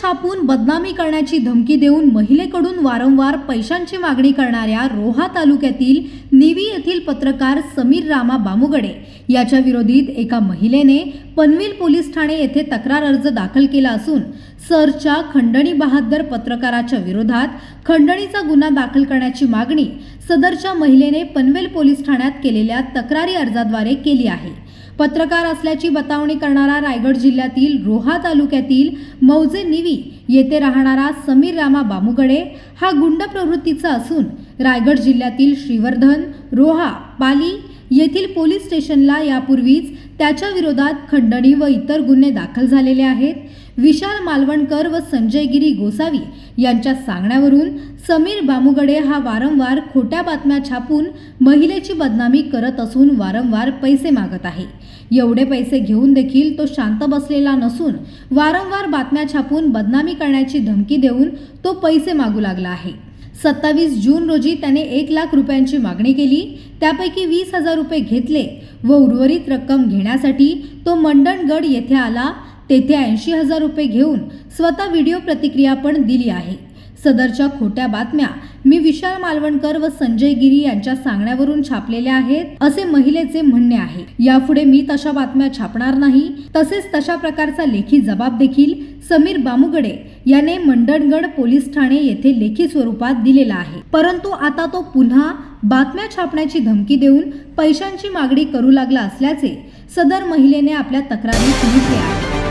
छापून बदनामी करण्याची धमकी देऊन महिलेकडून वारंवार पैशांची मागणी करणाऱ्या रोहा तालुक्यातील निवी येथील पत्रकार समीर रामा बामुगडे याच्या विरोधीत एका महिलेने पनवेल पोलीस ठाणे येथे तक्रार अर्ज दाखल केला असून सरच्या खंडणी बहादर पत्रकाराच्या विरोधात खंडणीचा गुन्हा दाखल करण्याची मागणी सदरच्या महिलेने पनवेल पोलीस ठाण्यात केलेल्या तक्रारी अर्जाद्वारे केली आहे. पत्रकार असल्याची बतावणी करणारा रायगड जिल्ह्यातील रोहा तालुक्यातील मौजे निवी येथे राहणारा समीर रामा बामुगडे हा गुंड प्रवृत्तीचा असून रायगड जिल्ह्यातील श्रीवर्धन रोहा पाली येथील पोलीस स्टेशनला यापूर्वीच त्याच्या विरोधात खंडणी व इतर गुन्हे दाखल झालेले आहेत. विशाल मालवणकर व संजय गिरी गोसावी यांच्या सांगण्यावरून समीर बामुगडे हा वारंवार खोट्या बातम्या छापून महिलेची बदनामी करत असून वारंवार पैसे मागत आहे. एवढे पैसे घेऊन देखील तो शांत बसलेला नसून वारंवार बातम्या छापून बदनामी करण्याची धमकी देऊन तो पैसे मागू लागला आहे. सत्तावीस जून रोजी त्याने एक लाख रुपयांची मागणी केली त्यापैकी वीस हजार रुपये घेतले व उर्वरित रक्कम घेण्यासाठी तो मंडणगड येथे आला तेथे ऐंशी हजार रुपये घेऊन स्वतः व्हिडिओ प्रतिक्रिया पण दिली आहे. सदरच्या खोट्या बातम्या मी विशाल मालवणकर व संजय गिरी यांच्या सांगण्यावरून छापलेल्या आहेत असे महिलेचे म्हणणे आहे. यापुढे मी तशा बातम्या छापणार नाही. तसेच तशा प्रकारचा लेखी जबाब देखील समीर बामुगडे याने मंडणगड पोलीस ठाणे येथे लेखी स्वरूपात दिलेला आहे. परंतु आता तो पुन्हा बातम्या छापण्याची धमकी देऊन पैशांची मागणी करू लागला असल्याचे सदर महिलेने आपल्या तक्रारीत म्हटले आहे.